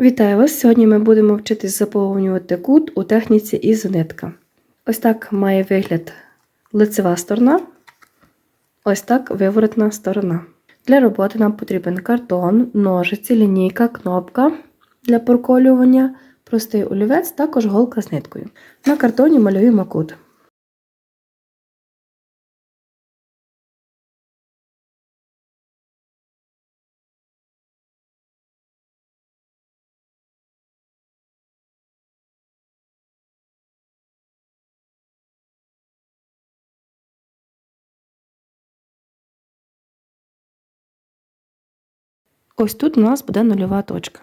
Вітаю вас! Сьогодні ми будемо вчитись заповнювати кут у техніці ізонитка. Ось так має вигляд лицева сторона, ось так виворотна сторона. Для роботи нам потрібен картон, ножиці, лінійка, кнопка для проколювання, простий олівець, також голка з ниткою. На картоні малюємо кут. Ось тут у нас буде нульова точка.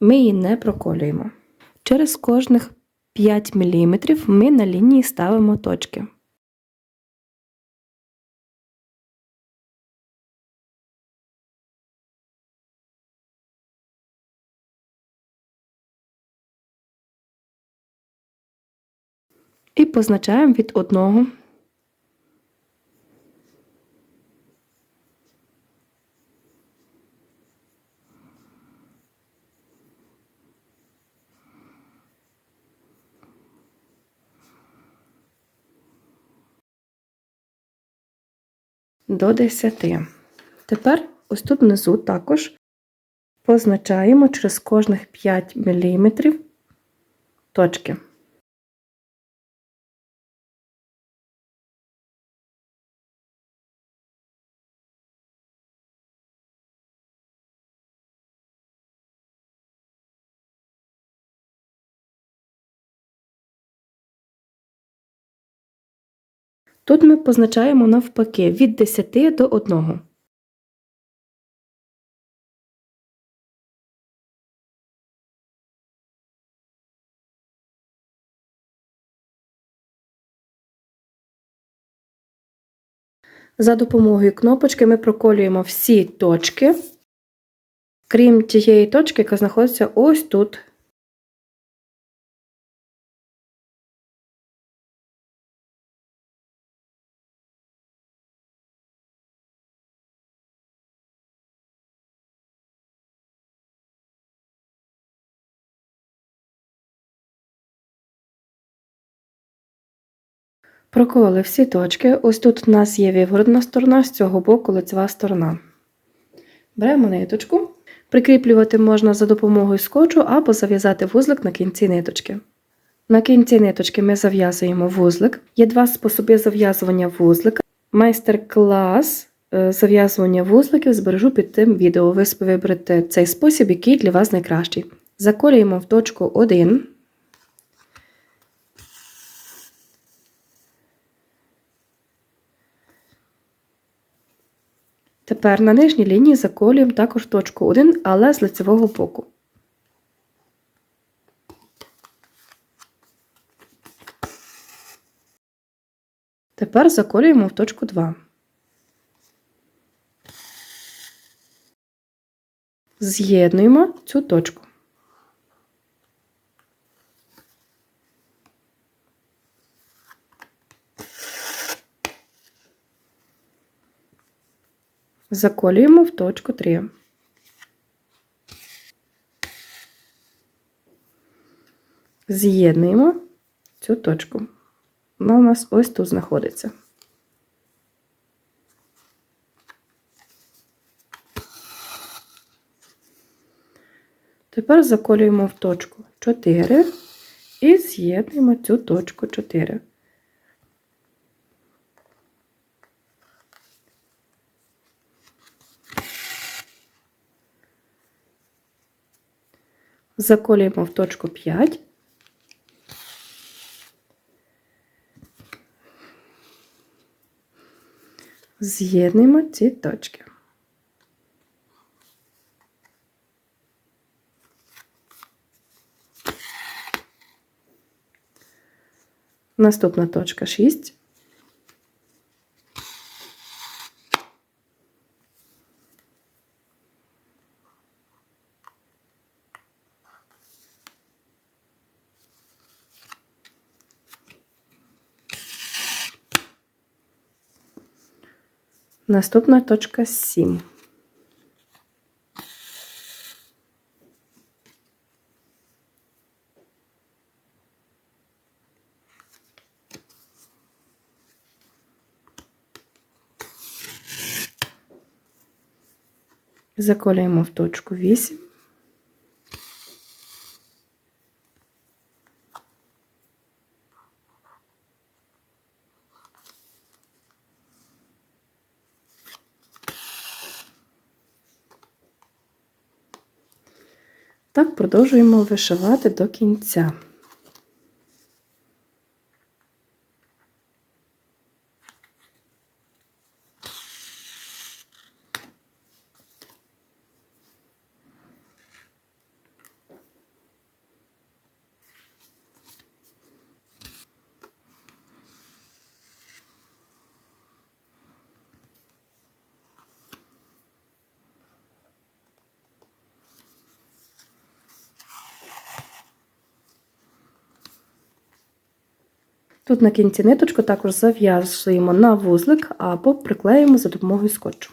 Ми її не проколюємо. Через кожних 5 мм ми на лінії ставимо точки. І позначаємо від одного до 10. Тепер ось тут внизу також позначаємо через кожних 5 мм точки. Тут ми позначаємо навпаки від 10 до 1. За допомогою кнопочки ми проколюємо всі точки, крім тієї точки, яка знаходиться ось тут. Прокололи всі точки. Ось тут у нас є виворотна сторона, з цього боку лицева сторона. Беремо ниточку. Прикріплювати можна за допомогою скотчу або зав'язати вузлик на кінці ниточки. На кінці ниточки ми зав'язуємо вузлик. Є два способи зав'язування вузлика. Майстер-клас е, зав'язування вузликів збережу під тим відео. Ви виберете цей спосіб, який для вас найкращий. Заколюємо в точку 1. Тепер на нижній лінії заколюємо також точку 1, але з лицевого боку. Тепер заколюємо в точку 2. З'єднуємо цю точку. Заколюємо в точку 3. З'єднуємо цю точку. Вона у нас ось тут знаходиться. Тепер заколюємо в точку 4 і з'єднуємо цю точку 4. Заколюємо в точку 5. З'єднуємо ці точки. Наступна точка 6. Наступна точка 7. Заколюємо в точку 8. Так продовжуємо вишивати до кінця. Тут на кінці ниточку також зав'язуємо на вузлик або приклеїмо за допомогою скотчу.